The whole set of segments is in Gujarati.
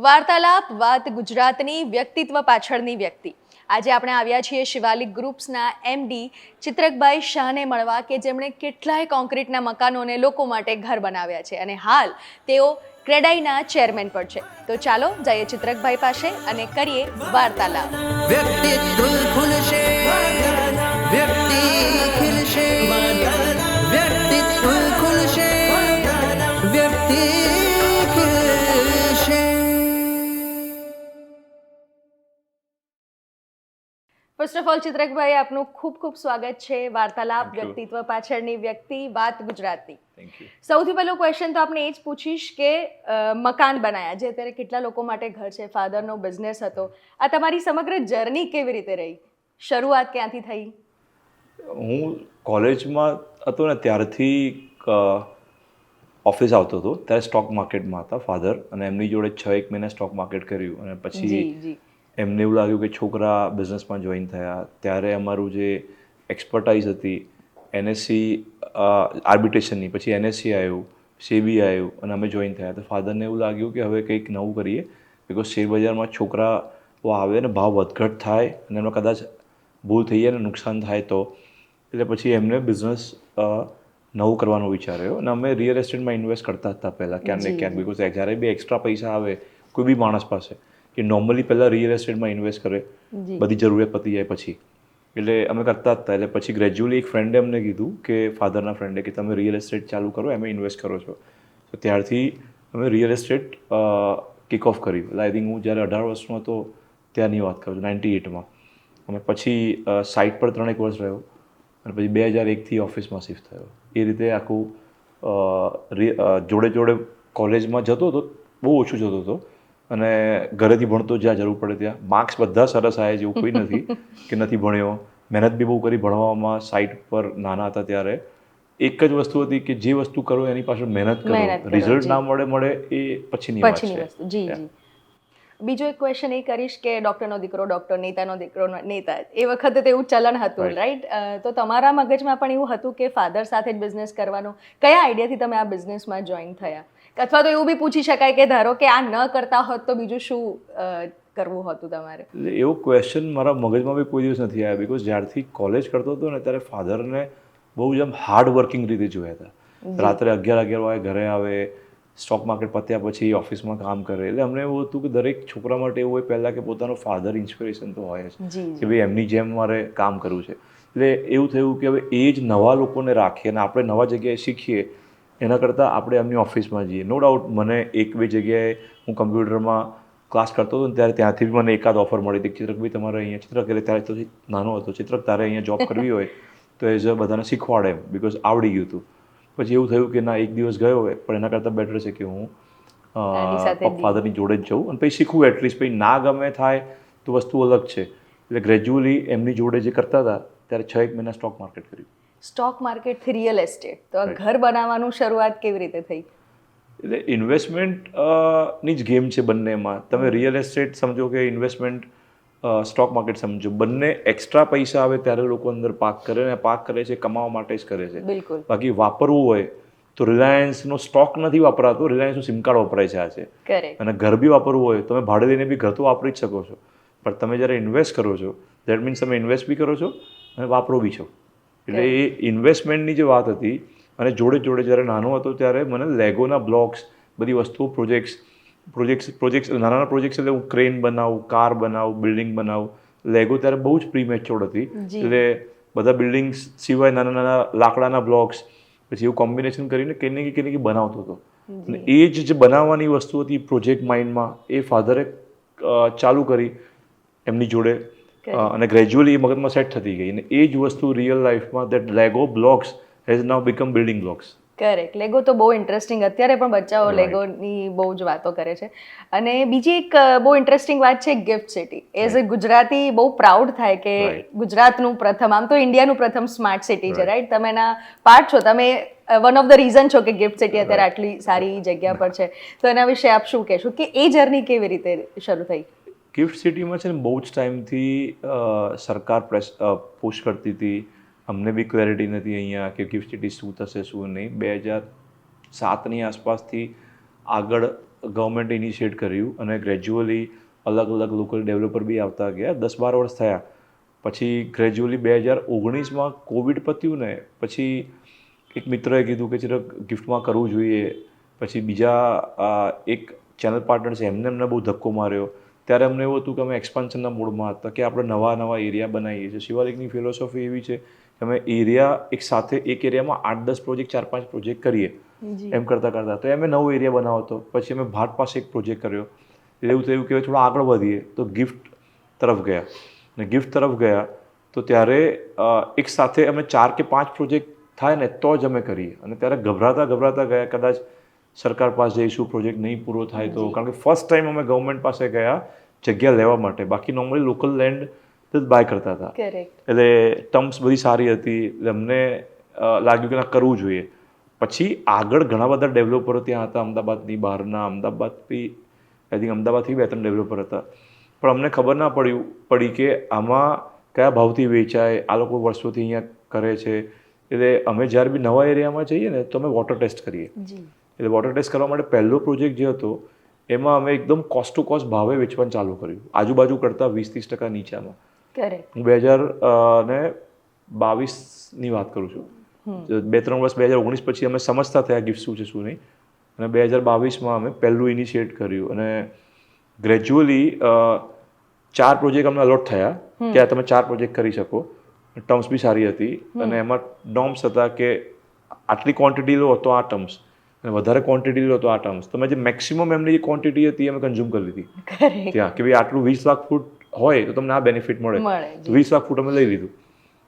વાર્તાલાપ, વાત ગુજરાતની, વ્યક્તિત્વ પાછળની વ્યક્તિ. આજે આપણે આવ્યા છીએ શિવાલિક ગ્રુપ્સના એમડી ચિત્રકભાઈ શાહને મળવા કે જેમણે કેટલાય કોન્ક્રીટના મકાનોને લોકો માટે ઘર બનાવ્યા છે અને હાલ તેઓ ક્રેડાઈના ચેરમેન પણ છે. તો ચાલો જઈએ ચિત્રકભાઈ પાસે અને કરીએ વાર્તાલાપ. વ્યક્તિ ફર્સ્ટ ઓફ ઓલ ચિત્રકભાઈ આપનું ખૂબ ખૂબ સ્વાગત છે. વાર્તાલાપ વ્યક્તિત્વ પાછળની વ્યક્તિ વાત ગુજરાતની સૌથી પહેલો ક્વેશ્ચન તો આપણે એ જ પૂછીશ કે મકાન બનાયા. જે અત્યારે કેટલા લોકો માટે ઘર છે ફાધરનો બિઝનેસ હતો. આ તમારી સમગ્ર જર્ની કેવી રીતે રહી? શરૂઆત ક્યાંથી થઈ? હું કોલેજમાં હતો ને ત્યારથી ઓફિસ આવતો હતો. ત્યારે સ્ટોક માર્કેટમાં હતા ફાધર અને એમની જોડે છ એક મહિના સ્ટોક માર્કેટ કર્યું. અને પછી એમને એવું લાગ્યું કે છોકરા બિઝનેસમાં જોઈન થયા. ત્યારે અમારું જે એક્સપર્ટાઇઝ હતી એનએસસી આર્બિટ્રેશનની પછી એનએસસી આવ્યું સેબી આવ્યું અને અમે જોઈન થયા. તો ફાધરને એવું લાગ્યું કે હવે કંઈક નવું કરીએ બિકોઝ શેરબજારમાં છોકરાઓ આવે ને ભાવ વધઘટ થાય અને એમાં કદાચ ભૂલ થઈ જાય ને નુકસાન થાય તો. એટલે પછી એમને બિઝનેસ નવું કરવાનો વિચાર્યો અને અમે રિયલ એસ્ટેટમાં ઇન્વેસ્ટ કરતા હતા પહેલાં ક્યાંક ને ક્યાંક બિકોઝ જ્યારે બી એક્સ્ટ્રા પૈસા આવે કોઈ બી માણસ પાસે કે નોર્મલી પહેલાં રિયલ એસ્ટેટમાં ઇન્વેસ્ટ કરે બધી જરૂરિયાત પતી જાય પછી. એટલે અમે કરતા હતા. એટલે પછી ગ્રેજ્યુઅલી એક ફ્રેન્ડે અમને કીધું કે ફાધરના ફ્રેન્ડે કે તમે રિયલ એસ્ટેટ ચાલુ કરો એમાં ઇન્વેસ્ટ કરો છો. તો ત્યારથી અમે રિયલ એસ્ટેટ કિક ઓફ કર્યું એટલે આઈ થિંક હું જ્યારે અઢાર વર્ષનો હતો ત્યાંની વાત કરું છું નાઇન્ટી એટમાં અને પછી સાઇટ પર ત્રણેક વર્ષ રહ્યો. અને પછી બે હજાર એકથી ઓફિસમાં શિફ્ટ થયો. એ રીતે આખું જોડે જોડે કોલેજમાં જતો હતો બહુ ઓછું જતો હતો. અને ઘરેથી ભણતો જ્યાં જરૂર પડે ત્યાં. માર્ક્સ બધા સરસ આવે છે એવું કોઈ નથી કે નથી ભણ્યો. મહેનત બી બહુ કરી ભણવામાં સાઇટ પર નાના હતા ત્યારે. એક જ વસ્તુ હતી કે જે વસ્તુ કરો એની પાછળ મહેનત કરો. રિઝલ્ટ ના મળે મળે એ પછીની વાત પછીની છે. વસ્તુ. જી જી. બીજો એક ક્વેશ્ચન એ કરીશ કે ડોક્ટરનો દીકરો ડોક્ટર નેતાનો દીકરો નેતા. એ વખતે તો એવું ચલણ હતું. રાઈટ તો તમારા મગજમાં પણ એવું હતું કે ફાધર સાથે જ બિઝનેસ કરવાનો? કયા આઈડિયાથી તમે આ બિઝનેસમાં જોઈન થયા? અથવા તો એવું બી પૂછી શકાય કે ધારો કે આ ન કરતા હોત તો બીજું શું કરવું હતું તમારે? એવો ક્વેશ્ચન મારા મગજમાં બી કોઈ દિવસ નથી આવ્યા બિકોઝ જ્યારથી કોલેજ કરતો હતો ને ત્યારે ફાધરને બહુ જ આમ હાર્ડ વર્કિંગ રીતે જોયા હતા. રાત્રે અગિયાર અગિયાર વાગે ઘરે આવે સ્ટોક માર્કેટ પત્યા પછી ઓફિસમાં કામ કરે. એટલે અમને એવું હતું કે દરેક છોકરા માટે એવું હોય પહેલાં કે પોતાનો ફાધર ઇન્સ્પિરેશન તો હોય જ. કે ભાઈ એમની જેમ મારે કામ કરવું છે. એટલે એવું થયું કે હવે એ જ નવા લોકોને રાખીએ અને આપણે નવા જગ્યાએ શીખીએ એના કરતાં આપણે એમની ઓફિસમાં જઈએ. નો ડાઉટ મને એક બે જગ્યાએ હું કમ્પ્યુટરમાં ક્લાસ કરતો હતો ને ત્યારે ત્યાંથી બી મને એકાદ ઓફર મળી. હતી ચિત્રક ભાઈ તમારે અહીંયા ચિત્રક એટલે ત્યારે તો નાનો હતો. ચિત્રક તારે અહીંયા જોબ કરવી હોય તો એઝ અ બધાને શીખવાડે એમ બિકોઝ આવડી ગયું હતું. પછી એવું થયું કે ના એક દિવસ ગયો હોય પણ એના કરતાં બેટર છે કે હું. ફાધરની જોડે જ જઉં. અને પછી શીખવું એટલીસ્ટ પછી ના ગમે થાય તો વસ્તુ અલગ છે. એટલે ગ્રેજ્યુઅલી એમની જોડે જે કરતા હતા ત્યારે છ એક મહિના સ્ટોક માર્કેટ કર્યું. સ્ટોક માર્કેટથી રિયલ એસ્ટેટ. તો આ ઘર બનાવવાનું શરૂઆત કેવી રીતે થઈ? એટલે ઇન્વેસ્ટમેન્ટની જ ગેમ છે બંનેમાં. તમે રિયલ એસ્ટેટ સમજો કે ઇન્વેસ્ટમેન્ટ સ્ટોક માર્કેટ સમજો. બંને એક્સ્ટ્રા પૈસા આવે ત્યારે લોકો અંદર પાક કરે અને પાક કરે છે કમાવા માટે જ કરે છે. બિલકુલ. બાકી વાપરવું હોય તો રિલાયન્સનો સ્ટોક નથી વાપરાતો રિલાયન્સનું સિમ કાર્ડ વપરાય છે આ છે અને ઘર બી વાપરવું હોય તમે ભાડે લઈને બી ઘર તો વાપરી જ શકો છો. પણ તમે જ્યારે ઇન્વેસ્ટ કરો છો દેટ મીન્સ તમે ઇન્વેસ્ટ બી કરો છો અને વાપરો બી છો. એટલે એ ઇન્વેસ્ટમેન્ટની જે વાત હતી અને જોડે જોડે જ્યારે નાનો હતો ત્યારે મને લેગોના બ્લોક્સ બધી વસ્તુઓ પ્રોજેક્ટ્સ પ્રોજેક્ટ્સ પ્રોજેક્ટ્સ નાના નાના પ્રોજેક્ટ્સ એટલે હું ક્રેન બનાવું કાર બનાવું બિલ્ડિંગ બનાવું. લેગો ત્યારે બહુ જ પ્રી મેચોડ હતી એટલે બધા બિલ્ડિંગ્સ સિવાય નાના નાના લાકડાના બ્લોક્સ પછી એવું કોમ્બિનેશન કરીને કંઈ ને કંઈ બનાવતો હતો. અને એ જ જે બનાવવાની વસ્તુ હતી પ્રોજેક્ટ માઇન્ડમાં એ ફાધરે ચાલુ કરી એમની જોડે. અને ગ્રેજ્યુઅલી એ મગજમાં સેટ થતી ગઈ. અને એ જ વસ્તુ રિયલ લાઈફમાં that Lego blocks has now become building blocks correct Lego તો બહુ ઇન્ટરેસ્ટિંગ અત્યારે પણ બચ્ચાઓ લેગોની બહુ જ વાતો કરે છે. અને બીજી એક બહુ ઇન્ટરેસ્ટિંગ વાત છે gift city as a Gujarati બહુ પ્રાઉડ થાય કે ગુજરાતનું પ્રથમ આમ તો ઇન્ડિયાનું પ્રથમ સ્માર્ટ સિટી છે રાઈટ તમે એના પાર્ટ છો. તમે વન ઓફ ધ રીઝન છો કે ગિફ્ટ સિટી અત્યારે આટલી સારી જગ્યા પર છે. તો એના વિશે આપ શું કહેશો? કે એ જર્ની કેવી રીતે શરૂ થઈ? ગિફ્ટ સિટીમાં છે ને બહુ જ ટાઈમથી સરકાર પ્રેસ પુશ કરતી હતી. અમને બી ક્લેરિટી નથી અહીંયા કે ગિફ્ટ સિટી શું થશે, શું નહીં. બે હજાર સાતની આસપાસથી આગળ ગવર્મેન્ટે ઇનિશિએટ કર્યું અને ગ્રેજ્યુઅલી અલગ અલગ લોકલ ડેવલપર બી આવતા ગયા. દસ બાર વર્ષ થયા. પછી ગ્રેજ્યુઅલી બે હજાર ઓગણીસમાં કોવિડ પત્યું ને, પછી એક મિત્રએ કીધું કે ચિરક ગિફ્ટમાં કરવું જોઈએ. પછી બીજા એક ચેનલ પાર્ટનર છે એમને એમને બહુ ધક્કો માર્યો. ત્યારે અમને એવું હતું કે અમે એક્સપાન્શનના મૂડમાં હતા કે આપણે નવા નવા એરિયા બનાવીએ છીએ. શિવાલિકની ફિલોસોફી એવી છે કે અમે એરિયા એક સાથે એક એરિયામાં આઠ દસ પ્રોજેક્ટ ચાર પાંચ પ્રોજેક્ટ કરીએ એમ કરતાં કરતાં. તો અમે નવો એરિયા બનાવો હતો. પછી અમે ભાટ પાસે એક પ્રોજેક્ટ કર્યો. એવું થયું કે થોડા આગળ વધીએ. તો ગિફ્ટ તરફ ગયા. ને ગિફ્ટ તરફ ગયા તો ત્યારે એક સાથે અમે ચાર કે પાંચ પ્રોજેક્ટ થાય ને તો જ અમે કરીએ. અને ત્યારે ગભરાતા ગભરાતા ગયા. કદાચ સરકાર પાસે જઈશું પ્રોજેક્ટ નહીં પૂરો થાય તો. કારણ કે ફર્સ્ટ ટાઈમ અમે ગવર્મેન્ટ પાસે ગયા જગ્યા લેવા માટે. બાકી નોર્મલી લોકલ લેન્ડ બાય કરતા હતા. એટલે ટર્મ્સ બધી સારી હતી. એટલે અમને લાગ્યું કે ના કરવું જોઈએ. પછી આગળ ઘણા બધા ડેવલપરો ત્યાં હતા. અમદાવાદની બહારના અમદાવાદથી આઈ થિંક અમદાવાદથી બે ત્રણ ડેવલપર હતા. પણ અમને ખબર ના પડ્યું પડી કે આમાં કયા ભાવથી વેચાય આ લોકો વર્ષોથી અહીંયા કરે છે. એટલે અમે જ્યારે બી નવા એરિયામાં જઈએ ને તો અમે વોટર ટેસ્ટ કરીએ. જી. એટલે વોટર ટેસ્ટ કરવા માટે પહેલો પ્રોજેક્ટ જે હતો એમાં અમે એકદમ કોસ્ટ ટુ કોસ્ટ ભાવે વેચવાનું ચાલુ કર્યું. આજુબાજુ કરતાં વીસ ત્રીસ ટકા નીચામાં. હું બે હજાર ને બાવીસની વાત કરું છું. બે ત્રણ વર્ષ બે હજાર ઓગણીસ પછી અમે સમજતા થયા ગિફ્ટ શું છે શું નહીં. અને બે હજાર બાવીસમાં અમે પહેલું ઇનિશિએટ કર્યું. અને ગ્રેજ્યુઅલી ચાર પ્રોજેક્ટ અમને અલોટ થયા. કે આ તમે ચાર પ્રોજેક્ટ કરી શકો. ટર્મ્સ બી સારી હતી. અને એમાં નોર્મ્સ હતા કે આટલી ક્વોન્ટિટી લો તો આ ટર્મ્સ અને વધારે ક્વોન્ટિટી લો તો આ ટર્મ્સ તમે જે મેક્સિમમ એમની જે ક્વોન્ટિટી હતી અમે કન્ઝ્યુમ કરી લીધી. ત્યાં કે ભાઈ આટલું વીસ લાખ ફૂટ હોય તો તમને આ બેનિફિટ મળે. તો વીસ લાખ ફૂટ અમે લઈ લીધું.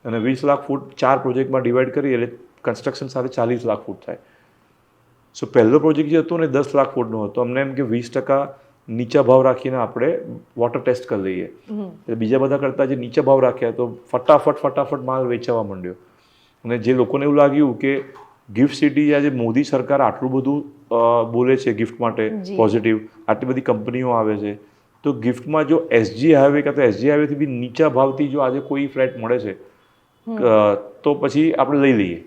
અને વીસ લાખ ફૂટ ચાર પ્રોજેક્ટમાં ડિવાઈડ કરી એટલે કન્સ્ટ્રક્શન સાથે ચાલીસ લાખ ફૂટ થાય. સો પહેલો પ્રોજેક્ટ જે હતો ને દસ લાખ ફૂટનો હતો. અમને એમ કે વીસ ટકા નીચા ભાવ રાખીને આપણે વોટર ટેસ્ટ કરી લઈએ. એટલે બીજા બધા કરતાં જે નીચા ભાવ રાખ્યા તો ફટાફટ ફટાફટ માલ વેચાવા માંડ્યો. અને જે લોકોને એવું લાગ્યું કે ગિફ્ટ સિટી આજે મોદી સરકાર આટલું બધું બોલે છે ગિફ્ટ માટે પોઝિટિવ આટલી બધી કંપનીઓ આવે છે. તો ગિફ્ટમાં જો એસજી હાઈવે કાં તો એસજી હાઈવેથી બી નીચા ભાવથી જો આજે કોઈ ફ્લેટ મળે છે તો પછી આપણે લઈ લઈએ.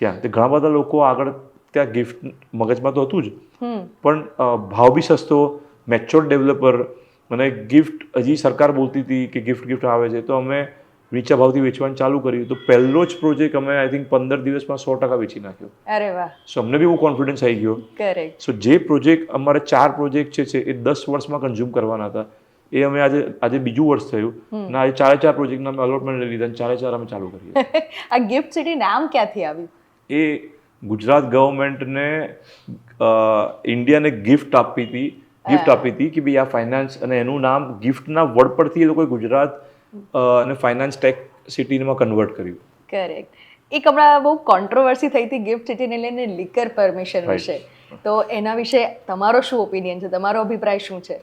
ત્યાં તે ઘણા બધા લોકો આગળ ત્યાં ગિફ્ટ મગજમાં તો હતું જ. પણ ભાવ બી સસ્તો મેચ્યોર ડેવલપર મને ગિફ્ટ હજી સરકાર બોલતી હતી કે ગિફ્ટ ગિફ્ટ આવે છે. તો અમે નીચા ભાવથી વેચવાનું ચાલુ કર્યું. તો પહેલો જ પ્રોજેક્ટ અમે આઈ થિંક પંદર દિવસમાં સો ટકા વેચી નાખ્યો. અરે વાહ. સો અમને બી બહુ કોન્ફિડન્સ આવી ગયો. કરેક્ટ સો જે પ્રોજેક્ટ અમારે ચાર પ્રોજેક્ટ છે એ દસ વર્ષમાં કન્ઝ્યુમ કરવાના હતા. એ અમે આજે આજે બીજું વર્ષ થયું. અને આજે ચારે ચાર પ્રોજેક્ટના અમે અલોટમેન્ટ લઈ લીધા અને ચારે ચાર અમે ચાલુ કરીએ આ ગિફ્ટ સિટી નામ ક્યાંથી આવ્યું? એ ગુજરાત ગવર્મેન્ટને ઇન્ડિયાને ગિફ્ટ આપી હતી. ગિફ્ટ આપી હતી કે ભાઈ આ ફાઇનાન્સ અને એનું નામ ગિફ્ટના વડ પરથી એ લોકોએ ગુજરાત અને ફાઇનાન્સ ટેક સિટીમાં કન્વર્ટ કર્યું. કરેક્ટ એક હમણાં બહુ કોન્ટ્રોવર્સી થઈ હતી ગિફ્ટ સિટીને લઈને લિકર પરમિશન. વિશે. તો એના વિશે તમારો શું ઓપિનિયન છે? તમારો અભિપ્રાય શું છે?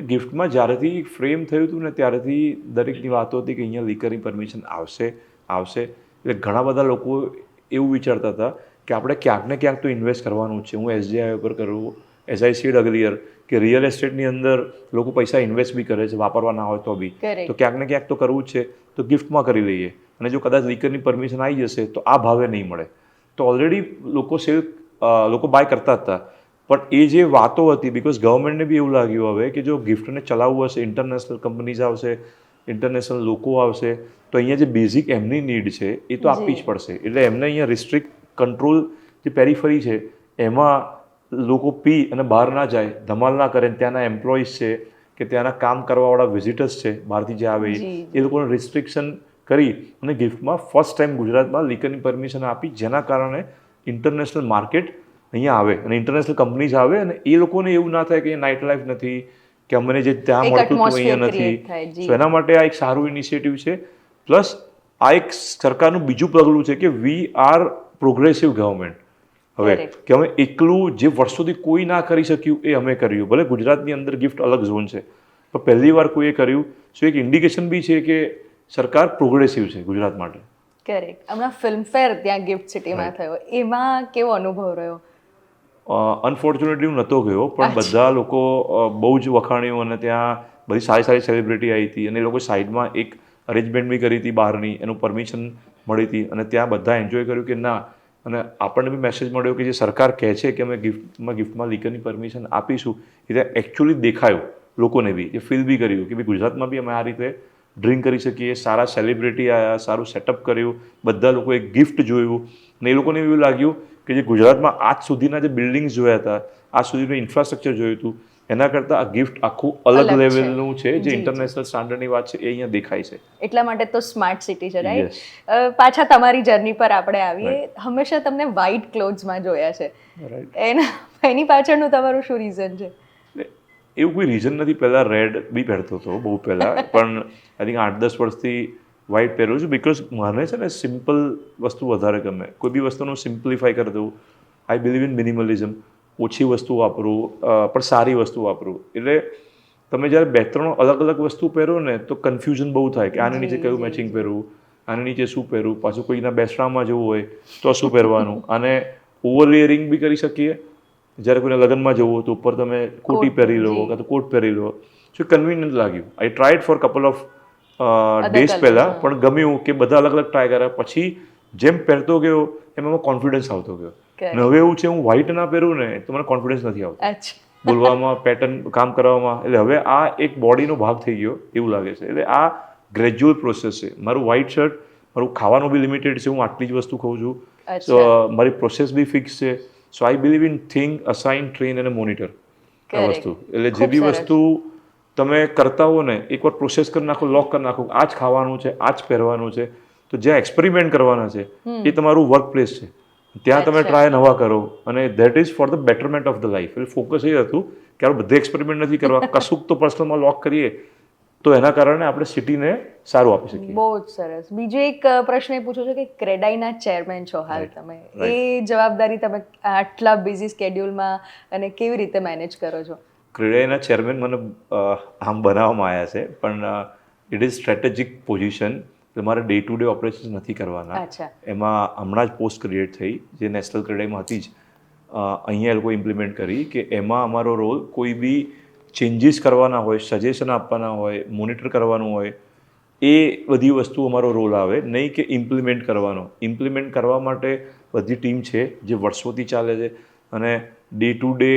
ગિફ્ટમાં જ્યારેથી ફ્રેમ થયું હતું ને ત્યારેથી દરેકની વાતો હતી કે અહીંયા લીકરની પરમિશન આવશે આવશે. એટલે ઘણા બધા લોકો એવું વિચારતા હતા કે આપણે ક્યાંક ને ક્યાંક તો ઇન્વેસ્ટ કરવાનું છે. હું એસજીઆઈ ઉપર કરું એસ આઈ સીડ અગલિયર કે રિયલ એસ્ટેટની અંદર લોકો પૈસા ઇન્વેસ્ટ બી કરે છે વાપરવા ના હોય તો બી. તો ક્યાંક ને ક્યાંક તો કરવું જ છે તો ગિફ્ટમાં કરી લઈએ. અને જો કદાચ લીકરની પરમિશન આવી જશે તો આ ભાવે નહીં મળે. તો ઓલરેડી લોકો સેલ લોકો બાય કરતા હતા. પણ એ જે વાતો હતી બિકોઝ ગવર્મેન્ટને બી એવું લાગ્યું હવે કે જો ગિફ્ટને ચલાવવું હશે ઇન્ટરનેશનલ કંપનીઝ આવશે ઇન્ટરનેશનલ લોકો આવશે તો અહીંયા જે બેઝિક એમની નીડ છે એ તો આપવી જ પડશે. એટલે એમને અહીંયા રિસ્ટ્રિક્ટ કંટ્રોલ જે પેરીફરી છે એમાં લોકો પી અને બહાર ના જાય ધમાલ ના કરે ત્યાંના એમ્પ્લોઈઝ છે કે ત્યાંના કામ કરવાવાળા વિઝિટર્સ છે બહારથી જે આવે એ લોકોને રિસ્ટ્રિક્શન કરી અને ગિફ્ટમાં ફર્સ્ટ ટાઈમ ગુજરાતમાં લીકરની પરમિશન આપી જેના કારણે ઇન્ટરનેશનલ માર્કેટ અહીંયા આવે અને ઇન્ટરનેશનલ કંપનીઝ આવે અને એ લોકોને એવું ના થાય કે નાઇટ લાઈફ નથી કે અમને જે ત્યાં મળતું હતું અહીંયા નથી. તો એના માટે આ એક સારું ઇનિશિયેટિવ છે. પ્લસ આ એક સરકારનું બીજું પગલું છે કે વી આર પ્રોગ્રેસિવ ગવર્મેન્ટ હવે કે અમે એકલું જે વર્ષોથી કોઈ ના કરી શક્યું એ અમે કર્યું. ભલે ગુજરાતની અંદર ગિફ્ટ અલગ ઝોન છે પણ પહેલી વાર કોઈએ કર્યું સો એક ઇન્ડિકેશન બી છે કે સરકાર પ્રોગ્રેસિવ છે ગુજરાત માટે? કરેક્ટ હમણાં ફિલ્મફેર ત્યાં ગિફ્ટ સિટીમાં થયો. એમાં કેવો અનુભવ રહ્યો? અનફોર્ચ્યુનેટલી હું નહોતો ગયો પણ બધા લોકો બહુ જ વખાણ્યું અને ત્યાં બધી સારી સારી સેલિબ્રિટી આવી હતી અને એ લોકો સાઈડમાં એક અરેન્જમેન્ટ બી કરી હતી બહારની એનું પરમિશન મળી હતી અને ત્યાં બધા એન્જોય કર્યું કે ના અને આપણને બી મેસેજ મળ્યો કે જે સરકાર કહે છે કે અમે ગિફ્ટમાં ગિફ્ટમાં લીકરની પરમિશન આપીશું, એ ત્યાં એકચ્યુઅલી દેખાયું લોકોને બી એ ફીલ બી કર્યું કે ભાઈ ગુજરાતમાં બી અમે આ રીતે ડ્રિંક કરી શકીએ, સારા સેલિબ્રિટી આવ્યા સારું સેટઅપ કર્યું, બધા લોકોએ ગિફ્ટ જોયું. ને એ લોકોને એવું લાગ્યું કે જે ગુજરાતમાં આજ સુધીના જે બિલ્ડિંગ્સ જોયા હતા, આજ સુધીનું ઇન્ફ્રાસ્ટ્રક્ચર જોયું હતું એના કરતાં આ ગિફ્ટ આખું અલગ લેવલનું છે. જે. ઇન્ટરનેશનલ સ્ટાન્ડર્ડની વાત છે એ અહીંયા દેખાય છે. એટલા માટે તો સ્માર્ટ સિટી છે રાઈટ પાછા તમારી જર્ની પર આપણે આવીએ. હંમેશા તમને વ્હાઇટ ક્લોથ્સમાં જોયા છે. એના એની પાછળનું તમારું શું રીઝન છે? એવું કોઈ રીઝન નથી. પહેલાં રેડ બી પહેરતો હતો બહુ પહેલાં. પણ આઈ થિંક આઠ દસ વર્ષથી વ્હાઇટ પહેરું છું બિકોઝ મને છે ને સિમ્પલ વસ્તુ વધારે ગમે. કોઈ બી વસ્તુનું સિમ્પલિફાય કરી દઉં. આઈ બિલીવ ઇન મિનિમલિઝમ ઓછી વસ્તુ વાપરું પણ સારી વસ્તુ વાપરું એટલે તમે જ્યારે બે ત્રણ અલગ અલગ વસ્તુ પહેરો ને તો કન્ફ્યુઝન બહુ થાય કે આની નીચે કયું મેચિંગ પહેરવું આની નીચે શું પહેરવું પાછું કોઈના બેસરામાં જવું હોય તો શું પહેરવાનું? અને ઓવર લેયરિંગ બી કરી શકીએ. જ્યારે કોઈને લગ્નમાં જવું હોય તો ઉપર તમે કોટી પહેરી લો કાં તો કોટ પહેરી લો. શું કન્વિનિયન્ટ લાગ્યું. I tried for couple of days પહેલાં પણ ગમ્યું કે બધા અલગ અલગ ટ્રાય કર્યા. પછી જેમ પહેરતો ગયો એમ એમાં કોન્ફિડન્સ આવતો ગયો. અને હવે એવું છે હું વ્હાઇટ ના પહેરું ને તો મને કોન્ફિડન્સ નથી આવતો. બોલવામાં પેટર્ન કામ કરવામાં એટલે હવે આ એક બોડીનો ભાગ થઈ ગયો એવું લાગે છે. એટલે આ ગ્રેજ્યુઅલ પ્રોસેસ છે. મારું વ્હાઇટ શર્ટ મારું ખાવાનું બી લિમિટેડ છે હું આટલી જ વસ્તુ ખાઉં છું. તો મારી પ્રોસેસ બી ફિક્સ છે. So I believe in think assign train અને મોનિટર આ વસ્તુ. એટલે જે બી વસ્તુ તમે કરતા હો ને એકવાર પ્રોસેસ કરી નાખો લોક કરી નાખો આ જ ખાવાનું છે આ જ પહેરવાનું છે તો જ્યાં એક્સપેરિમેન્ટ કરવાના છે એ તમારું વર્ક પ્લેસ છે. ત્યાં તમે ટ્રાય નવા કરો. અને that is for the betterment of the life એટલે ફોકસ એ હતું કે આપણે બધે એક્સપેરિમેન્ટ નથી કરવા. કશુંક તો પર્સનલમાં લોક કરીએ. તો એના કારણે આપણે સિટીને સારું આપી શકીએ. બહુ જ સરસ. બીજો એક પ્રશ્ન એ પૂછો છો કે ક્રેડાઈના ચેરમેન છો હાલ તમે. એ જવાબદારી તમે આટલા બિઝી સ્કેડ્યુલમાં અને કેવી રીતે મેનેજ કરો છો? ક્રેડાઈના ચેરમેન મને આમ બનાવવામાં આવ્યા છે. પણ ઇટ ઇઝ સ્ટ્રેટેજિક પોઝિશન એટલે મારે ડે ટુ ડે ઓપરેશન નથી કરવાના. એમાં હમણાં જ પોસ્ટ ક્રિએટ થઈ જે નેશનલ ક્રેડાઈમાં હતી જ અહીંયા એ લોકો ઇમ્પ્લિમેન્ટ કરી કે એમાં અમારો રોલ કોઈ બી ચેન્જીસ કરવાના હોય સજેશન આપવાના હોય મોનિટર કરવાનું હોય એ બધી વસ્તુ અમારો રોલ આવે. નહીં કે ઇમ્પ્લિમેન્ટ કરવાનો. ઇમ્પ્લિમેન્ટ કરવા માટે બધી ટીમ છે જે વર્ષોથી ચાલે છે અને ડે ટુ ડે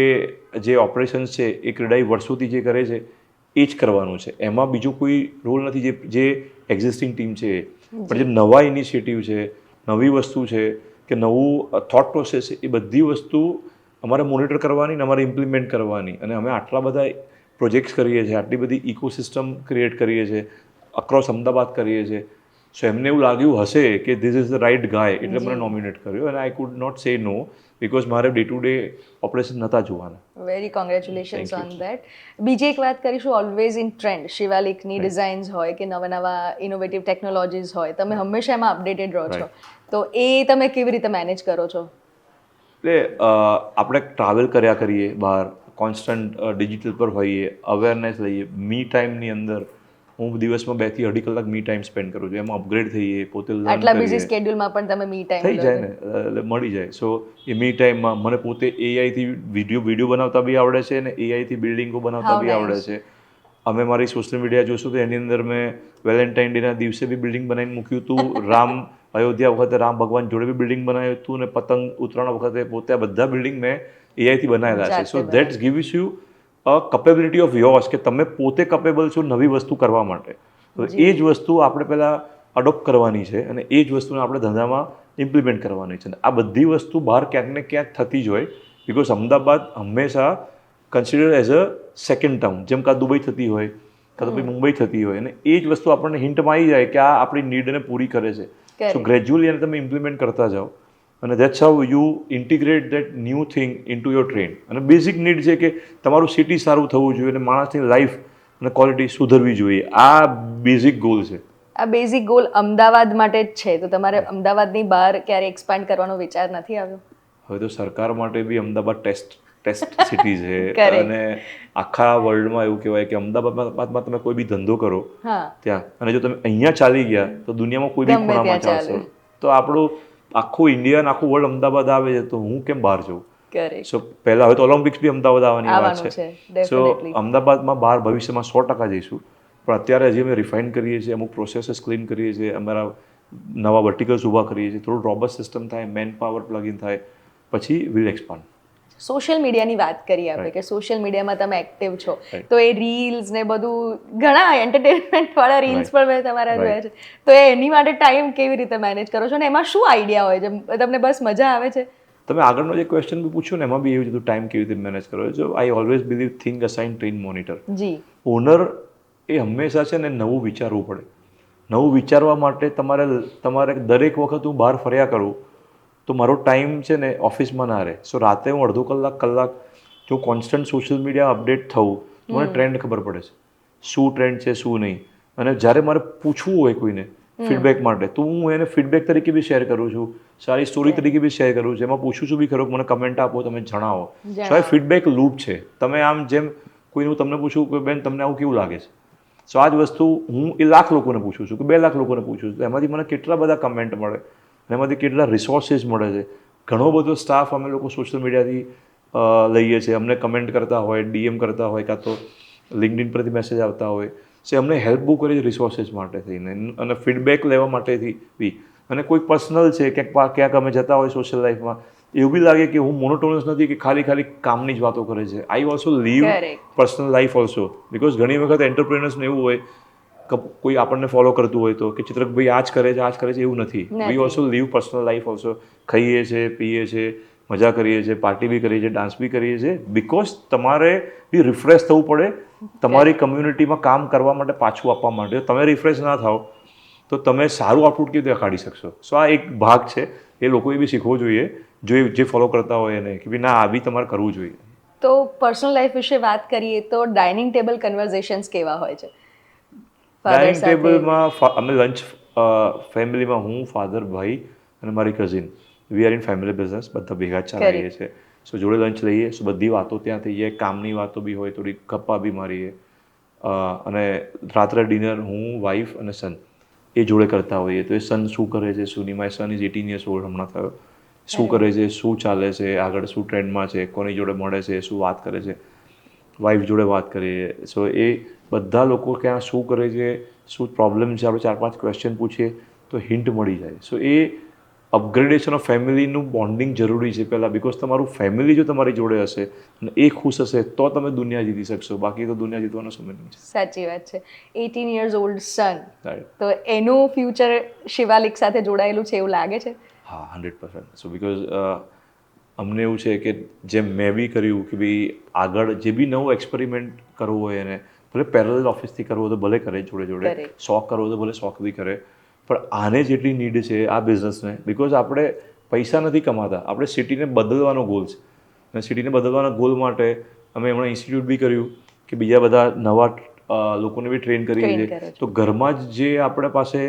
જે ઓપરેશન્સ છે એ ક્રેડાઈ વર્ષોથી જે કરે છે એ જ કરવાનું છે. એમાં બીજો કોઈ રોલ નથી જે જે એક્ઝિસ્ટિંગ ટીમ છે. પણ જે નવા ઇનિશિયેટિવ છે નવી વસ્તુ છે કે નવું થોટ પ્રોસેસ છે એ બધી વસ્તુ અમારે મોનિટર કરવાની અને અમારે ઇમ્પ્લિમેન્ટ કરવાની. અને અમે આટલા બધા પ્રોજેક્ટ્સ કરીએ છીએ આટલી બધી ઇકોસિસ્ટમ ક્રિએટ કરીએ છીએ અક્રોસ અમદાવાદ કરીએ છીએ. સો એમને એવું લાગ્યું હશે કે this is the right guy એટલે મને નોમિનેટ કર્યો. અને I could not say no because મારે ડે ટુ ડે ઓપરેશન નહોતા જોવાના. વેરી કોંગ્રેચ્યુલેશન્સ ઓન દેટ બીજી એક વાત કરીશું ઓલવેઝ ઇન ટ્રેન્ડ શિવાલિકની ડિઝાઇન્સ હોય કે નવા નવા ઇનોવેટિવ ટેકનોલોજીસ હોય તમે હંમેશા એમાં અપડેટેડ રહો છો. તો એ તમે કેવી રીતે મેનેજ કરો છો? એટલે આપણે ટ્રાવેલ કર્યા કરીએ બહાર કોન્સ્ટન્ટ ડિજિટલ પર હોઈએ અવેરનેસ લઈએ મી ટાઈમની અંદર હું દિવસમાં બેથી અઢી કલાક મી ટાઈમ સ્પેન્ડ કરું છું. એમાં અપગ્રેડ થઈએ પોતે આટલા બિઝી સ્કેડ્યુલમાં પણ તમે મી થઈ જાય ને એટલે મળી જાય. સો એ મી ટાઈમમાં મને પોતે એઆઈથી વીડિયો વીડિયો બનાવતા બી આવડે છે અને એઆઈથી બિલ્ડિંગો બનાવતા બી આવડે છે. અમે મારી સોશિયલ મીડિયા જોશું તો એની અંદર મેં વેલેન્ટાઇન ડેના દિવસે બી બિલ્ડિંગ બનાવીને મૂક્યું હતું. રામ અયોધ્યા વખતે રામ ભગવાન જોડે બી બિલ્ડિંગ બનાવ્યું હતું અને પતંગ ઉત્તરાયણ વખતે પોતે આ બધા બિલ્ડિંગ મેં એઆઈથી બનાવેલા છે. So. That's gives you capability of yours કે તમે પોતે કપેબલ છો નવી વસ્તુ કરવા માટે. તો એ જ વસ્તુ આપણે પહેલાં અડોપ્ટ કરવાની છે અને એ જ વસ્તુને આપણે ધંધામાં ઇમ્પ્લિમેન્ટ કરવાની છે. અને આ બધી વસ્તુ બહાર ક્યાંક ને ક્યાંક થતી જ હોય. બિકોઝ અમદાવાદ હંમેશા consider as a second town જેમ કાં દુબઈ થતી હોય કાં તો ભાઈ મુંબઈ થતી હોય. અને એ જ વસ્તુ આપણને હિન્ટમાં આવી જાય કે આ આપણી નીડને પૂરી કરે છે. સો ગ્રેજ્યુઅલી એને તમે ઇમ્પ્લિમેન્ટ કરતા જાઓ. અને that's how you integrate that new thing into your train અને બેઝિક નીડ છે કે તમારું સિટી સારું થવું જોઈએ અને માણસની લાઈફ અને ક્વોલિટી સુધરવી જોઈએ. આ બેઝિક ગોલ છે. આ બેઝિક ગોલ અમદાવાદ માટે જ છે. તો તમારે અમદાવાદની બહાર ક્યારે એક્સપાન્ડ કરવાનો વિચાર નથી આવ્યો? હવે તો સરકાર માટે બી અમદાવાદ ટેસ્ટ ટેસ્ટ સિટી છે. અને આખા વર્લ્ડમાં એવું કહેવાય કે અમદાવાદમાં તમે કોઈ બી ધંધો કરો ત્યાં. અને જો તમે અહીંયા ચાલી ગયા તો દુનિયામાં કોઈ બી ખૂણામાં ચાલશો. તો આપણું આખું ઇન્ડિયા આખું વર્લ્ડ અમદાવાદ આવે છે તો હું કેમ બહાર જઉં? સો પહેલા હવે તો ઓલિમ્પિક્સ બી અમદાવાદ આવવાની વાત છે છે, સો અમદાવાદમાં બહાર ભવિષ્યમાં સો ટકા જઈશું. પણ અત્યારે હજી અમે રિફાઇન કરીએ છીએ અમુક પ્રોસેસીસ ક્લીન કરીએ છીએ અમારા નવા વર્ટિકલ્સ ઊભા કરીએ છીએ થોડું રોબસ સિસ્ટમ થાય મેન પાવર પ્લગિન થાય પછી વિલ એક્સપાન્ડ સોશિયલ મીડિયાની વાત કરીએ આપણે કે સોશિયલ મીડિયામાં તમે એક્ટિવ છો. તો એ રીલ્સ ને બધું ઘણા એન્ટરટેનમેન્ટ વાળા રીલ્સ પણ મેં તમારા જોયા છે. તો એની માટે ટાઈમ કેવી રીતે મેનેજ કરો છો? ને એમાં શું આઈડિયા હોય? છે તમને બસ મજા આવે છે? તમે આગળનો જે ક્વેશ્ચન બી પૂછ્યું ને એમાં બી એવું ટાઈમ કેવી રીતે મેનેજ કરો? છો I always believe think assign train monitor G. Owner એ હંમેશા છે ને નવું વિચારવું પડે. નવું વિચારવા માટે તમારે તમારે દરેક વખત હું બહાર ફર્યા કરું તો મારો ટાઈમ છે ને ઓફિસમાં ના રહે. સો રાતે હું અડધો કલાક કલાક જો કોન્સ્ટન્ટ સોશિયલ મીડિયા અપડેટ થવું તો મને ટ્રેન્ડ ખબર પડે છે. શું ટ્રેન્ડ છે શું નહીં. અને જ્યારે મારે પૂછવું હોય કોઈને ફીડબેક માટે તો હું એને ફીડબેક તરીકે બી શેર કરું છું. સારી સ્ટોરી તરીકે બી શેર કરું છું. એમાં પૂછું છું બી ખરો મને કમેન્ટ આપો તમે જણાવો. સો ફીડબેક લૂપ છે. તમે આમ જેમ કોઈનું તમને પૂછું કે બેન તમને આવું કેવું લાગે છે? સો આ જ વસ્તુ હું એ લાખ લોકોને પૂછું છું કે બે લાખ લોકોને પૂછું છું. એમાંથી મને કેટલા બધા કમેન્ટ મળે? અને એમાંથી કેટલા રિસોર્સિસ મળે છે? ઘણો બધો સ્ટાફ અમે લોકો સોશિયલ મીડિયાથી લઈએ છીએ. અમને કમેન્ટ કરતા હોય ડીએમ કરતા હોય કાં તો લિંકડિન પરથી મેસેજ આવતા હોય. સે અમને હેલ્પ બહુ કરી રિસોર્સિસ માટે થઈને અને ફીડબેક લેવા માટેથી બી. અને કોઈ પર્સનલ છે ક્યાંક ક્યાંક અમે જતા હોય સોશિયલ લાઈફમાં એવું બી લાગે કે હું મોનોટોનસ નથી કે ખાલી ખાલી કામની જ વાતો કરે છે. I also live. Personal life also because ઘણી વખત એન્ટરપ્રિનર્સને એવું હોય કોઈ આપણને ફોલો કરતું હોય તો કે ચિત્રકભાઈ આ જ કરે છે આ જ કરે છે એવું નથી. We also live personal life also ખાઈએ છીએ પીએ છીએ મજા કરીએ છીએ પાર્ટી બી કરીએ છીએ ડાન્સ બી કરીએ છીએ બિકોઝ તમારે બી રિફ્રેશ થવું પડે. તમારી કમ્યુનિટીમાં કામ કરવા માટે પાછું આપવા માટે તમે રિફ્રેશ ના થાઓ તો તમે સારું આઉટપુટ કેવી રીતે કાઢી શકશો? સો આ એક ભાગ છે. એ લોકોએ બી શીખવો જોઈએ. જો જે ફોલો કરતા હોય એને કે ભાઈ ના આ બી તમારે કરવું જોઈએ. તો પર્સનલ લાઈફ વિશે વાત કરીએ તો ડાઇનિંગ ટેબલ કન્વર્ઝેશન્સ કેવા હોય છે? ડાઇનિંગ ટેબલમાં અમે લંચ ફેમિલીમાં હું ફાધર ભાઈ અને મારી cousin we are in family business બધા ભેગા ચાલીએ ચલાવીએ છીએ. સો જોડે લંચ લઈએ સો બધી વાતો ત્યાં થઈ જાય કામની વાતો બી હોય થોડી ગપ્પા બી મારીએ. અને રાત્રે ડિનર હું વાઈફ અને સન એ જોડે કરતા હોઈએ. તો એ સન શું કરે છે શું નહીં? My son is eighteen years old હમણાં થયો. શું કરે છે શું ચાલે છે આગળ શું ટ્રેન્ડમાં છે કોની જોડે મળે છે શું વાત કરે છે. વાઈફ જોડે વાત કરીએ. સો એ બધા લોકો ક્યાં શું કરે છે શું પ્રોબ્લેમ છે આપણે ચાર પાંચ ક્વેશ્ચન પૂછીએ તો હિન્ટ મળી જાય. સો એ અપગ્રેડેશન ઓફ ફેમિલીનું બોન્ડિંગ જરૂરી છે પહેલાં. બિકોઝ તમારું ફેમિલી જો તમારી જોડે હશે અને એ ખુશ હશે તો તમે દુનિયા જીતી શકશો. બાકી તો દુનિયા જીતવાનો સમય નહીં છે સાચી વાત છે. Eighteen years old son. તો એનું ફ્યુચર શિવાલિક સાથે જોડાયેલું છે એવું લાગે છે? હા હંડ્રેડ પર્સન્ટ સો બિકોઝ અમને એવું છે કે જેમ મેં બી કર્યું કે ભાઈ આગળ જે બી નવું એક્સપેરિમેન્ટ કરવું હોય એને ભલે પેરેલ ઓફિસથી કરવું હોય તો ભલે કરે જોડે જોડે. શોખ કરવો તો ભલે શોખ બી કરે. પણ આને જેટલી નીડ છે આ બિઝનેસને બિકોઝ આપણે પૈસા નથી કમાતા. આપણે સિટીને બદલવાનો ગોલ છે. અને સિટીને બદલવાના ગોલ માટે અમે હમણાં ઇન્સ્ટિટ્યૂટ બી કર્યું કે બીજા બધા નવા લોકોને બી ટ્રેન કરીએ છીએ તો ઘરમાં જ જે આપણે પાસે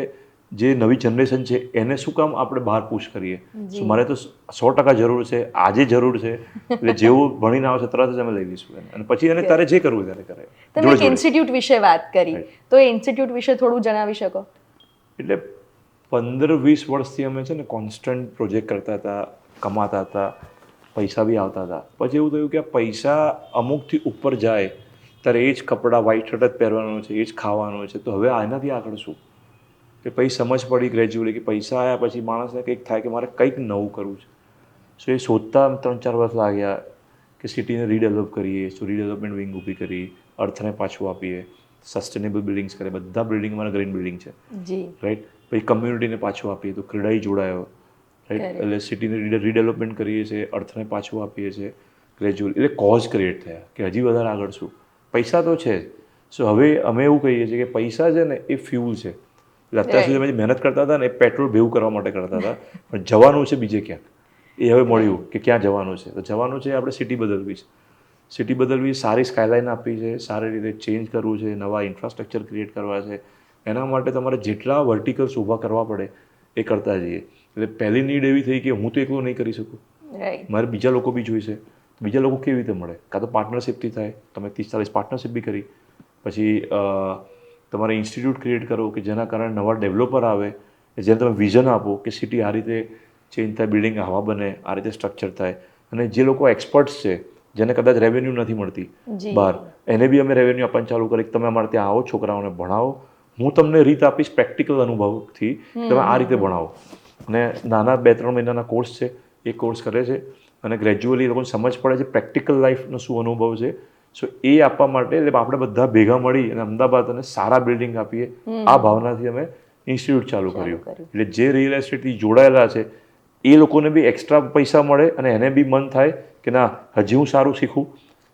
જે નવી જનરેશન છે એને શું કામ આપણે બહાર પુશ કરીએ? સો મારે તો સો ટકા જરૂર છે આજે જરૂર છે એટલે જેવું ભણીને આવશે તરત જ અમે લઈ લઈશું એને. અને પછી એને તારે જે કરવું ત્યારે કરે. તમે ઇન્સ્ટિટ્યૂટ વિશે વાત કરી. તો એ ઇન્સ્ટિટ્યૂટ વિશે થોડું જણાવી શકો? એટલે પંદર વીસ વર્ષથી અમે છે ને કોન્સ્ટન્ટ પ્રોજેક્ટ કરતા હતા કમાતા હતા પૈસા બી આવતા હતા. પછી એવું થયું કે આ પૈસા અમુકથી ઉપર જાય ત્યારે એ જ કપડાં વ્હાઇટ શર્ટ જ પહેરવાનું છે એ જ ખાવાનું છે. તો હવે આનાથી આગળ શું? કે પછી સમજ પડી ગ્રેજ્યુઅલી કે પૈસા આવ્યા પછી માણસને કંઈક થાય કે મારે કંઈક નવું કરવું છે. સો એ શોધતા ત્રણ ચાર વર્ષ લાગ્યા કે સિટીને રીડેવલપ કરીએ સો રીડેવલપમેન્ટ વિંગ ઊભી કરી અર્થને પાછું આપીએ સસ્ટેનેબલ બિલ્ડિંગ્સ કરે બધા બિલ્ડિંગ અમારા ગ્રીન બિલ્ડિંગ છે. રાઈટ પછી કમ્યુનિટીને પાછું આપીએ તો ક્રીડાઈ જોડાયો. રાઈટ એટલે સિટીને રીડેવલપમેન્ટ કરીએ છીએ અર્થને પાછું આપીએ છીએ ગ્રેજ્યુઅલ એટલે કોઝ ક્રિએટ થયા કે હજી વધારે આગળ શું? પૈસા તો છે સો હવે અમે એવું કહીએ છીએ કે પૈસા છે ને એ ફ્યુલ છે. એટલે અત્યાર સુધી અમે જે મહેનત કરતા હતા ને એ પેટ્રોલ ભેવું કરવા માટે કરતા હતા. પણ જવાનું છે બીજે ક્યાંક. એ હવે મળ્યું કે ક્યાં જવાનું છે. તો જવાનું છે આપણે સિટી બદલવી છે. સિટી બદલવી સારી સ્કાયલાઇન આપવી છે સારી રીતે ચેન્જ કરવું છે નવા ઇન્ફ્રાસ્ટ્રક્ચર ક્રિએટ કરવા છે. એના માટે તમારે જેટલા વર્ટિકલ્સ ઊભા કરવા પડે એ કરતા જઈએ. એટલે પહેલી નીડ એવી થઈ કે હું તો એકલું નહીં કરી શકું. મારે બીજા લોકો બી જોઈશે. બીજા લોકો કેવી રીતે મળે? કાં તો પાર્ટનરશિપથી થાય. તમે ત્રીસ ચાલીસ પાર્ટનરશિપ બી કરી. પછી તમારે ઇન્સ્ટિટ્યૂટ ક્રિએટ કરો કે જેના કારણે નવા ડેવલપર આવે જેને તમે વિઝન આપો કે સિટી આ રીતે ચેન્જ થાય બિલ્ડિંગ હવા બને આ રીતે સ્ટ્રક્ચર થાય. અને જે લોકો એક્સપર્ટ્સ છે જેને કદાચ રેવન્યુ નથી મળતી બહાર એને બી અમે રેવન્યુ આપવાનું ચાલુ કરી તમે અમારે ત્યાં આવો છોકરાઓને ભણાવો. હું તમને રીત આપીશ પ્રેક્ટિકલ અનુભવથી તમે આ રીતે ભણાવો. અને નાના બે ત્રણ મહિનાના કોર્સ છે એ કોર્સ કરે છે. અને ગ્રેજ્યુઅલી લોકોને સમજ પડે છે પ્રેક્ટિકલ લાઈફનો શું અનુભવ છે. સો એ આપવા માટે એટલે આપણે બધા ભેગા મળી અને અમદાવાદ અને સારા બિલ્ડિંગ આપીએ. આ ભાવનાથી અમે ઇન્સ્ટિટ્યૂટ ચાલુ કર્યું. એટલે જે રિયલ એસ્ટેટથી જોડાયેલા છે એ લોકોને બી એક્સ્ટ્રા પૈસા મળે અને એને બી મન થાય કે ના હજી હું સારું શીખું.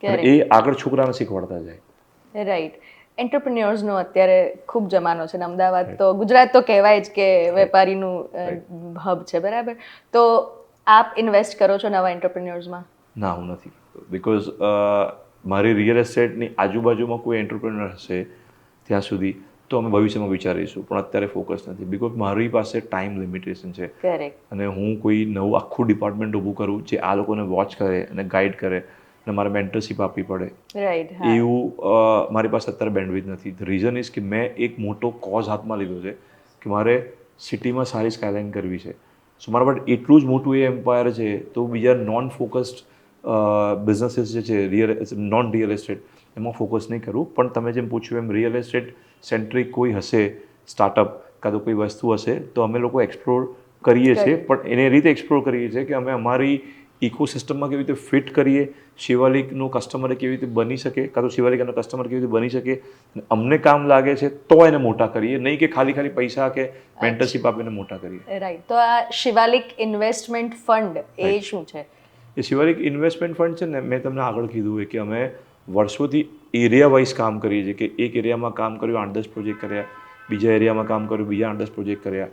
અને એ આગળ છોકરાને શીખવાડતા જાય. રાઈટ એન્ટરપ્રિન્યોર્સનો અત્યારે ખૂબ જમાનો છે ને અમદાવાદ તો ગુજરાત તો કહેવાય જ કે વેપારીનું હબ છે બરાબર? તો આપ ઇન્વેસ્ટ કરો છો નવા એન્ટરપ્રિન્યોર્સમાં ના હું નથી. બિકોઝ મારી રિયલ એસ્ટેટની આજુબાજુમાં કોઈ એન્ટરપ્રેનર હશે ત્યાં સુધી તો અમે ભવિષ્યમાં વિચારીશું પણ અત્યારે ફોકસ નથી. બિકોઝ મારી પાસે ટાઈમ લિમિટેશન છે. અને હું કોઈ નવું આખું ડિપાર્ટમેન્ટ ઊભું કરું જે આ લોકોને વોચ કરે અને ગાઈડ કરે અને મારે મેન્ટરશીપ આપવી પડે. એવું મારી પાસે અત્યારે બેન્ડવિથ નથી. ધ રીઝન ઇઝ કે મેં એક મોટો કોઝ હાથમાં લીધો છે કે મારે સિટીમાં સારી સ્કાયલાઇન કરવી છે. સો મારા માટે એટલું જ મોટું એ એમ્પાયર છે તો બીજા નોન ફોકસ્ડ બિઝનેસીસ જે છે રિયલ નોન રિયલ એસ્ટેટ એમાં ફોકસ નહીં કરું. પણ તમે જેમ પૂછ્યું એમ રિયલ એસ્ટેટ સેન્ટ્રિક કોઈ હશે સ્ટાર્ટઅપ કાં તો કોઈ વસ્તુ હશે તો અમે લોકો એક્સપ્લોર કરીએ છીએ. પણ એને રીતે એક્સપ્લોર કરીએ છીએ કે અમે અમારી ઇકોસિસ્ટમમાં કેવી રીતે ફિટ કરીએ શિવાલિકનું કસ્ટમર કેવી રીતે બની શકે કાં તો શિવાલિકાનો કસ્ટમર કેવી રીતે બની શકે અમને કામ લાગે છે તો એને મોટા કરીએ. નહીં કે ખાલી ખાલી પૈસા કે મેન્ટરશીપ આપીને મોટા કરીએ. રાઈટ તો આ શિવાલિક ઇન્વેસ્ટમેન્ટ ફંડ એ શું છે? એ સિવાય એક ઇન્વેસ્ટમેન્ટ ફંડ છે ને, મેં તમને આગળ કીધું કે અમે વર્ષોથી એરિયા વાઇઝ કામ કરીએ છીએ કે એક એરિયામાં કામ કર્યું, આઠ દસ પ્રોજેક્ટ કર્યા, બીજા એરિયામાં કામ કર્યું, બીજા આઠ દસ પ્રોજેક્ટ કર્યા.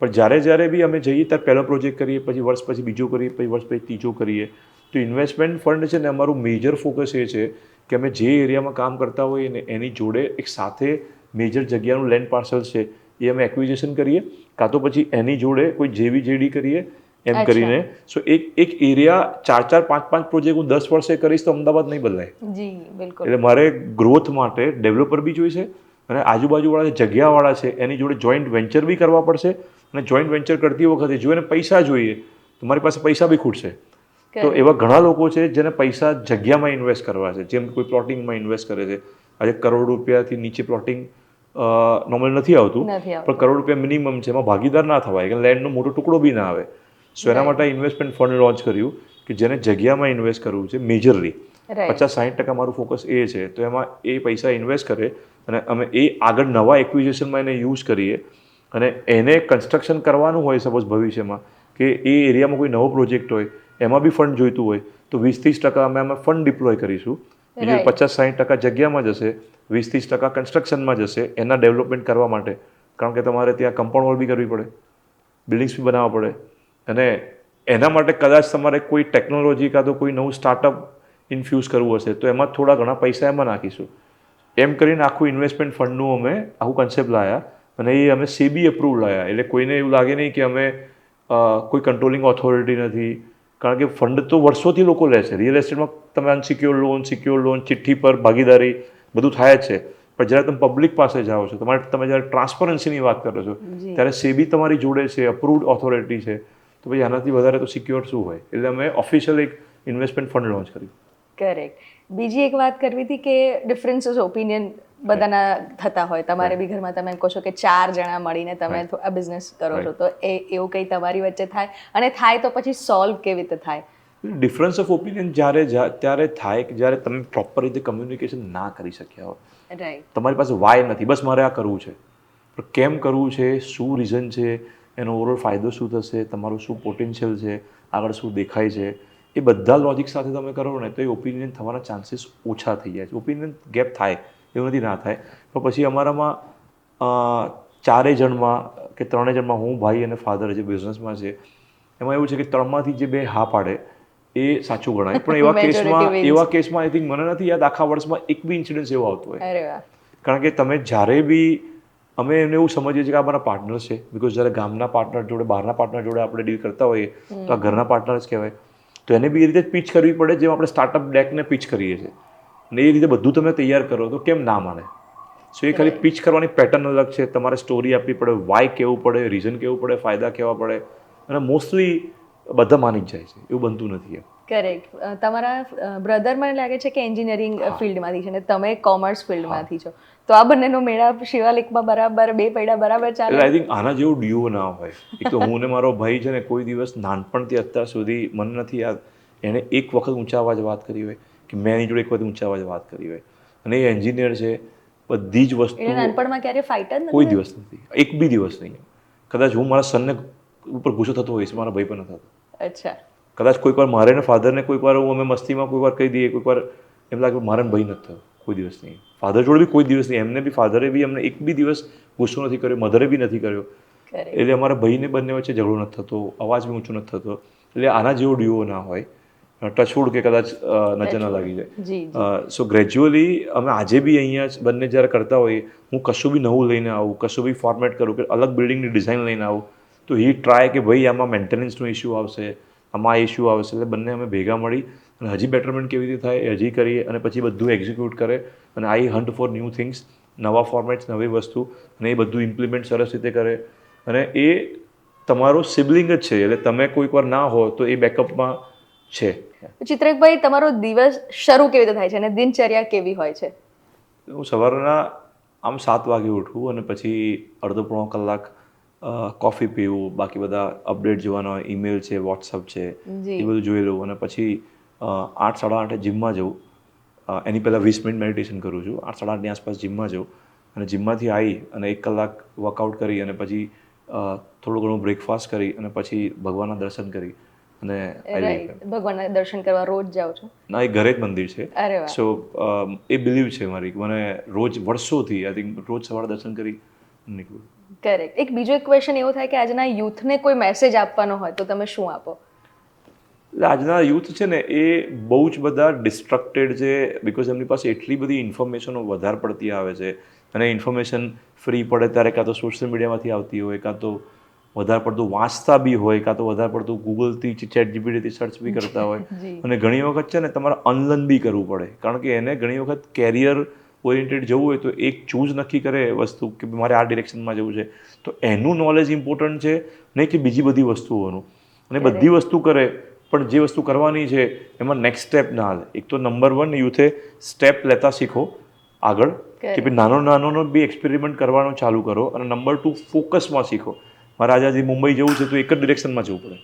પણ જ્યારે જ્યારે બી અમે જઈએ ત્યારે પહેલો પ્રોજેક્ટ કરીએ, પછી વર્ષ પછી બીજો કરીએ, પછી વર્ષ પછી ત્રીજો કરીએ. તો ઇન્વેસ્ટમેન્ટ ફંડ છે ને, અમારું મેજર ફોકસ એ છે કે અમે જે એરિયામાં કામ કરતા હોઈએ ને, એની જોડે એક સાથે મેજર જગ્યાનું લેન્ડ પાર્સલ છે એ અમે એક્વિઝિશન કરીએ. કાં તો પછી એની જોડે કોઈ જેવી જેડી કરીએ એમ કરીને. સો એક એક એરિયા ચાર ચાર પાંચ પાંચ પ્રોજેક્ટ હું દસ વર્ષે કરીશ તો અમદાવાદ નહીં બદલાય. જી બિલકુલ. એટલે મારે ગ્રોથ માટે ડેવલપર બી જોઈશે અને આજુબાજુવાળા જે જગ્યાવાળા છે એની જોડે જોઈન્ટ વેન્ચર બી કરવા પડશે અને જોઈન્ટ વેન્ચર કરતી વખતે જો એને પૈસા જોઈએ તો મારી પાસે પૈસા બી ખૂટશે. તો એવા ઘણા લોકો છે જેને પૈસા જગ્યામાં ઇન્વેસ્ટ કરવા છે. જેમ કોઈ પ્લોટિંગમાં ઇન્વેસ્ટ કરે છે. આજે કરોડ રૂપિયાથી નીચે પ્લોટિંગ નોર્મલ નથી આવતું. પણ કરોડ રૂપિયા મિનિમમ છે એમાં ભાગીદાર ના થવાય. કે લેન્ડનો મોટો ટુકડો બી ના આવે. સો એના માટે ઇન્વેસ્ટમેન્ટ ફંડ લોન્ચ કર્યું કે જેને જગ્યામાં ઇન્વેસ્ટ કરવું છે મેજરલી પચાસ સાઠ ટકા મારું ફોકસ એ છે. તો એમાં એ પૈસા ઇન્વેસ્ટ કરે અને અમે એ આગળ નવા એક્વિઝિશનમાં એને યુઝ કરીએ. અને એને કન્સ્ટ્રક્શન કરવાનું હોય સપોઝ ભવિષ્યમાં કે એ એરિયામાં કોઈ નવો પ્રોજેક્ટ હોય એમાં બી ફંડ જોઈતું હોય તો વીસ ત્રીસ ટકા અમે અમે ફંડ ડિપ્લોય કરીશું. બીજું પચાસ સાઠ ટકા જગ્યામાં જશે વીસ ત્રીસ ટકા કન્સ્ટ્રક્શનમાં જશે એના ડેવલપમેન્ટ કરવા માટે. કારણ કે તમારે ત્યાં કમ્પાઉન્ડ વોલ બી કરવી પડે. બિલ્ડિંગ્સ બી બનાવવા પડે. અને એના માટે કદાચ તમારે કોઈ ટેકનોલોજી કાં તો કોઈ નવું સ્ટાર્ટઅપ ઇન્ફ્યુઝ કરવું હશે તો એમાં થોડા ઘણા પૈસા એમાં નાખીશું. એમ કરીને આખું ઇન્વેસ્ટમેન્ટ ફંડનું અમે આખું કન્સેપ્ટ લાયા અને એ અમે સેબી અપ્રૂવ લાયા. એટલે કોઈને એવું લાગે નહીં કે અમે કોઈ કંટ્રોલિંગ ઓથોરિટી નથી. કારણ કે ફંડ તો વર્ષોથી લોકો લે છે. રિયલ એસ્ટેટમાં તમે અનસિક્યોર લોન સિક્યોર લોન ચિઠ્ઠી પર ભાગીદારી બધું થાય જ છે. પણ જ્યારે તમે પબ્લિક પાસે જાઓ છો તમારે તમે જ્યારે ટ્રાન્સપરન્સીની વાત કરો છો ત્યારે સેબી તમારી જોડે છે અપ્રુવડ ઓથોરિટી છે. તો પછી આનાથી વધારે તો સિક્યોર શું હોય? એટલે અમે ઓફિશિયલ એક ઇન્વેસ્ટમેન્ટ ફંડ લોન્ચ કર્યું. કરેક્ટ બીજી એક વાત કરવી હતી કે ડિફરન્સીસ ઓપિનિયન બધાના થતા હોય. તમારે બી ઘરમાં તમે કહો છો કે ચાર જણા મળીને તમે આ બિઝનેસ કરો છો. તો એ એવું કંઈ તમારી વચ્ચે થાય? અને થાય તો પછી સોલ્વ કેવી રીતે થાય? ડિફરન્સ ઓફ ઓપિનિયન જ્યારે ત્યારે થાય કે જ્યારે તમે પ્રોપર રીતે કમ્યુનિકેશન ના કરી શક્યા હો. રાઈટ તમારી પાસે વાય નથી? બસ મારે આ કરવું છે. પણ કેમ કરવું છે? શું રીઝન છે? એનો ઓવરઓલ ફાયદો શું થશે તમારું શું પોટેન્શિયલ છે આગળ શું દેખાય છે એ બધા લોજિક સાથે તમે કરો ને તો એ ઓપિનિયન થવાના ચાન્સીસ ઓછા થઈ જાય છે. ઓપિનિયન ગેપ થાય એવું નથી ના થાય. પણ પછી અમારામાં ચારેય જણમાં કે ત્રણેય જણમાં હું ભાઈ અને ફાધર જે બિઝનેસમાં છે એમાં એવું છે કે ત્રણમાંથી જે બે હા પાડે એ સાચું ગણાય. પણ એવા કેસમાં એવા કેસમાં આઈ થિંક મને નથી યાદ આખા વર્ષમાં એક બી ઇન્સિડન્સ એવો આવતો હોય. કારણ કે તમે જ્યારે બી અમે એમને એવું સમજીએ છીએ કે આ મારા પાર્ટનર છે. બિકોઝ જ્યારે ગામના પાર્ટનર જોડે બહારના પાર્ટનર જોડે આપણે ડીલ કરતા હોઈએ તો આ ઘરના પાર્ટનર જ કહેવાય. તો એને બી એ રીતે પીચ કરવી પડે જેમ આપણે સ્ટાર્ટઅપ ડેકને પીચ કરીએ છીએ. અને એ રીતે બધું તમે તૈયાર કરો તો કેમ ના માને? સો એ ખાલી પીચ કરવાની પેટર્ન અલગ છે. તમારે સ્ટોરી આપવી પડે વાય કેવું પડે રીઝન કેવું પડે ફાયદા કહેવા પડે. અને મોસ્ટલી બધા માની જ જાય છે. એવું બનતું નથી એમ. કરેક્ટ તમારા બ્રધર મને લાગે છે કે એન્જિનિયરિંગ ફિલ્ડમાંથી છે ને તમે કોમર્સ ફિલ્ડમાંથી છો. તો આ બંનેનો મેળાપ શિવાલિકમાં બરાબર બે પૈડા બરાબર ચાલે? આઈ થિંક આના જેવું ડ્યુઓ ના હોય. એક તો હું ને મારો ભાઈ છે ને કોઈ દિવસ નાનપણથી અત્યાર સુધી મને નથી યાદ એણે એક વખત ઊંચા અવાજ વાત કરી હોય કે મેં એની જોડે એક વખત ઊંચા અવાજ વાત કરી હોય. અને એ એન્જિનિયર છે બધી જ વસ્તુ નાનપણમાં ક્યારે ફાઇટ જ કોઈ દિવસ નથી. એક બી દિવસ નહીં. કદાચ હું મારા સનને ઉપર ગુસ્સો થતો હોઈશ મારા ભાઈ પણ થતો. અચ્છા. કદાચ કોઈક વાર મારે ને ફાધરને કોઈક વાર હું અમે મસ્તીમાં કોઈ વાર કહી દઈએ કોઈક વાર એમ લાગે મારે ભાઈ નથી થયો કોઈ દિવસ નહીં. ફાધર જોડે બી કોઈ દિવસ નહીં. એમને બી ફાધરે બી અમને એક બી દિવસ ગુસ્સો નથી કર્યો મધરે બી નથી કર્યો. એટલે અમારા ભાઈને બંને વચ્ચે ઝઘડો નથી થતો અવાજ બી ઊંચો નથી થતો. એટલે આના જેવો ડ્યુઓ ના હોય. ટચવુડ કે કદાચ નજર ના લાગી જાય. સો ગ્રેજ્યુઅલી અમે આજે બી અહીંયા બંને જ્યારે કરતા હોઈએ હું કશું બી નવું લઈને આવું કશું બી ફોર્મેટ કરું કે અલગ બિલ્ડિંગની ડિઝાઇન લઈને આવું તો હી ટ્રાય કે ભાઈ આમાં મેન્ટેનન્સનો ઇસ્યુ આવશે. આમાં આ ઇસ્યુ આવશે એટલે બંને અમે ભેગા મળી અને હજી બેટરમેન્ટ કેવી રીતે થાય એ હજી કરીએ અને પછી બધું એક્ઝિક્યુટ કરે અને I hunt for new things નવા ફોર્મેટ્સ નવી વસ્તુ અને એ બધું ઇમ્પ્લિમેન્ટ સરસ રીતે કરે. અને એ તમારો સિબલિંગ જ છે. એટલે તમે કોઈક વાર ના હો તો એ બેકઅપમાં છે. ચિત્રકભાઈ તમારો દિવસ શરૂ કેવી રીતે થાય છે અને દિનચર્યા કેવી હોય છે? હું સવારના આમ સાત વાગે ઉઠું અને પછી અડધો પોણો કલાક કોફી પીવું બાકી બધા અપડેટ જોવાના હોય ઈમેલ છે વોટ્સઅપ છે એ બધું જોઈ લઉં. અને પછી આઠ સાડા આઠે જિમમાં જવું એની પહેલાં વીસ મિનિટ મેડિટેશન કરું છું. આઠ સાડા આઠની આસપાસ જિમમાં જવું અને જિમમાંથી આવી અને એક કલાક વર્કઆઉટ કરી અને પછી થોડું ઘણું બ્રેકફાસ્ટ કરી અને પછી ભગવાનના દર્શન કરી અને ભગવાનના દર્શન કરવા રોજ જાઓ છો? ના એ ઘરે જ મંદિર છે. સો એ બિલીવ છે મારી. મને રોજ વર્ષોથી આઈ થિંક રોજ સવારે દર્શન કરી નીકળું. કરેક્ટ એક બીજો એક ક્વેશ્ચન એવો થાય કે આજના યુથને કોઈ મેસેજ આપવાનો હોય તો તમે શું આપો? આજના યુથ છે ને એ બહુ જ બધા ડિસ્ટ્રક્ટેડ છે બિકોઝ એમની પાસે એટલી બધી ઇન્ફોર્મેશનો વધારે પડતી આવે છે. અને ઇન્ફોર્મેશન ફ્રી પડે ત્યારે કાં તો સોશિયલ મીડિયામાંથી આવતી હોય કાં તો વધારે પડતું વાંચતા બી હોય કાં તો વધારે પડતું ગૂગલથી ચેટ જીપીટીથી સર્ચ બી કરતા હોય. અને ઘણી વખત છે ને તમારે અનલર્ન બી કરવું પડે. કારણ કે એને ઘણી વખત કેરિયર ઓરિએન્ટેડ જવું હોય તો એક ચૂઝ નક્કી કરે વસ્તુ કે મારે આ ડિરેક્શનમાં જવું છે. તો એનું નોલેજ ઇમ્પોર્ટન્ટ છે નહીં કે બીજી બધી વસ્તુઓનું. અને બધી વસ્તુ કરે પણ જે વસ્તુ કરવાની છે એમાં નેક્સ્ટ સ્ટેપ ના હાલે. એક તો નંબર વન યુથે સ્ટેપ લેતા શીખો આગળ કે ભાઈ નાનો નાનોનો બી એક્સપેરિમેન્ટ કરવાનો ચાલુ કરો અને નંબર ટુ ફોકસમાં શીખો. મારે આજે આજે મુંબઈ જવું છે તો એક જ ડિરેક્શનમાં જવું પડે.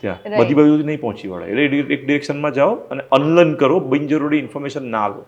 ત્યાં. બધી બાજુ નહીં પહોંચી વળે. એટલે એક- ડિરેક્શનમાં જાઓ અને અનલર્ન કરો બિનજરૂરી ઇન્ફોર્મેશન ના લો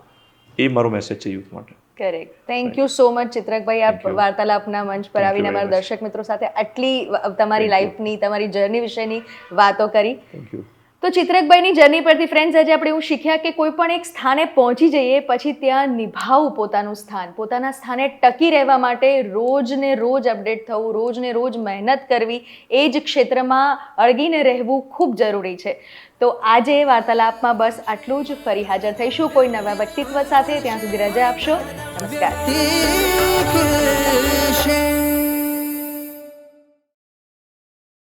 એ મારો મેસેજ છે યુથ માટે. Correct thank you so much ચિત્રકભાઈ આ વાર્તાલાપના મંચ પર આવીને અમારા દર્શક મિત્રો સાથે આટલી તમારી લાઈફની તમારી જર્ની વિશેની વાતો કરી. થેન્ક યુ તો ચિત્રકભાઈની જર્ની પરથી ફ્રેન્ડ્સ આજે આપણે એવું શીખ્યા કે કોઈ પણ એક સ્થાને પહોંચી જઈએ પછી ત્યાં નિભાવવું પોતાનું સ્થાન. પોતાના સ્થાને ટકી રહેવા માટે રોજ ને રોજ અપડેટ થવું રોજ ને રોજ મહેનત કરવી એ જ ક્ષેત્રમાં અળગીને રહેવું ખૂબ જરૂરી છે. તો આજે વાર્તાલાપમાં બસ આટલું જ. ફરી હાજર થઈશું કોઈ નવા વ્યક્તિત્વ સાથે. ત્યાં સુધી રજા આપશો. નમસ્કાર.